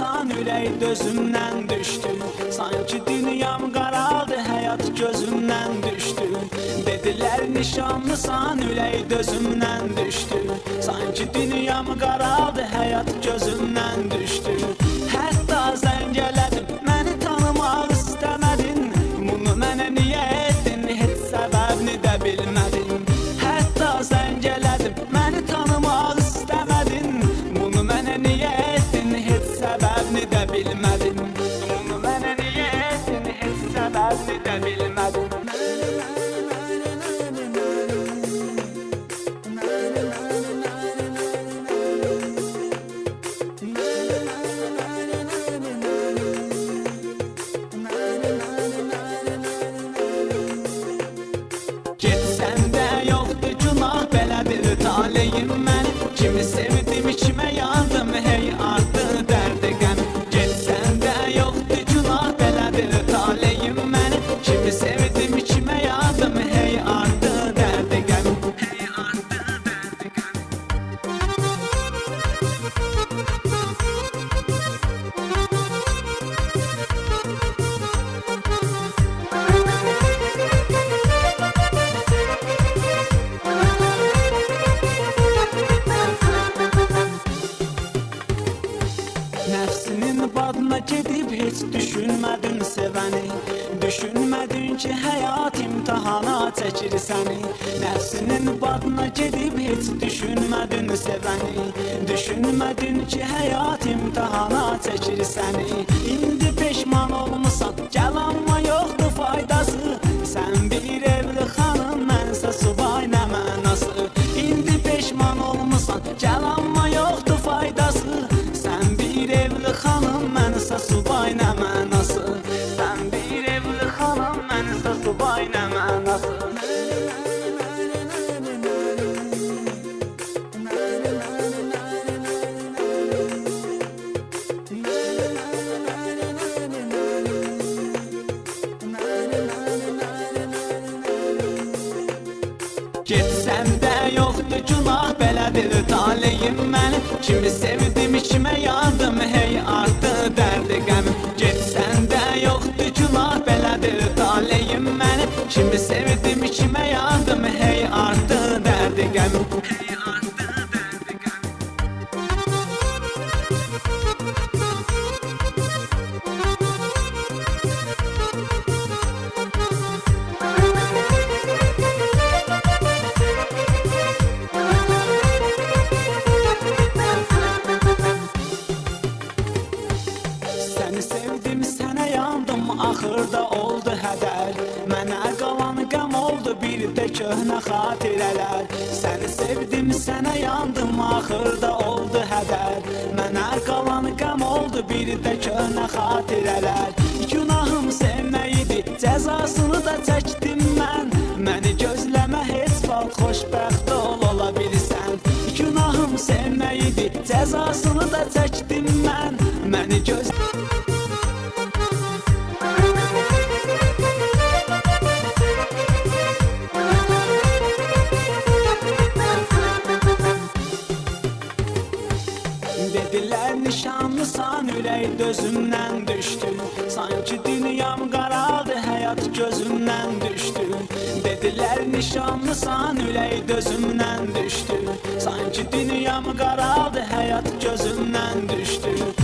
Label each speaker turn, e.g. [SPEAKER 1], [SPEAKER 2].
[SPEAKER 1] ürək dözümdən düşdü Sanki dünyam qaraldı, həyat gözümdən düşdü Dedilər nişanlısan, ürək dözümdən düşdü Sanki dünyam qaraldı, həyat gözümdən düşdü də yoxdur günah belədir taleyim mən Kimi sevdim içimə yandım Nəfsinin badına gedib heç düşünmədin sevəni Düşünmədin ki, həyat imtahana çəkir səni Nəfsinin badına gedib heç düşünmədin sevəni Düşünmədin ki, həyat imtahana çəkir səni İndi peşman olmusan, gəl amma mənası Sən bir evli xanım, mənsə subay nə mənası Getsəm də yoxdur günah taleyim mənim Kimi sevdim içimə yandım taleyim mənim Kimi sevdim içimə yandım. Hey artdı axırda oldu hədər. Mənə qalan qəm oldu bir də köhnə xatirələr. Səni sevdim, sənə yandım, axırda oldu hədər. Mənə qalan qəm oldu bir də köhnə xatirələr. Günahım sevmək idi, cəzasını da çəkdim mən. Məni gözləmə heç vaxt xoşbəxt ol ola bilsən. Günahım sevmək cəzasını da çəkdim mən. Məni göz insan ürək dözümdən düşdü Sanki dünyam qaraldı, həyat gözümdən düşdü Dedilər nişanlısan ürək dözümdən düşdü Sanki dünyam qaraldı, həyat gözümdən düşdü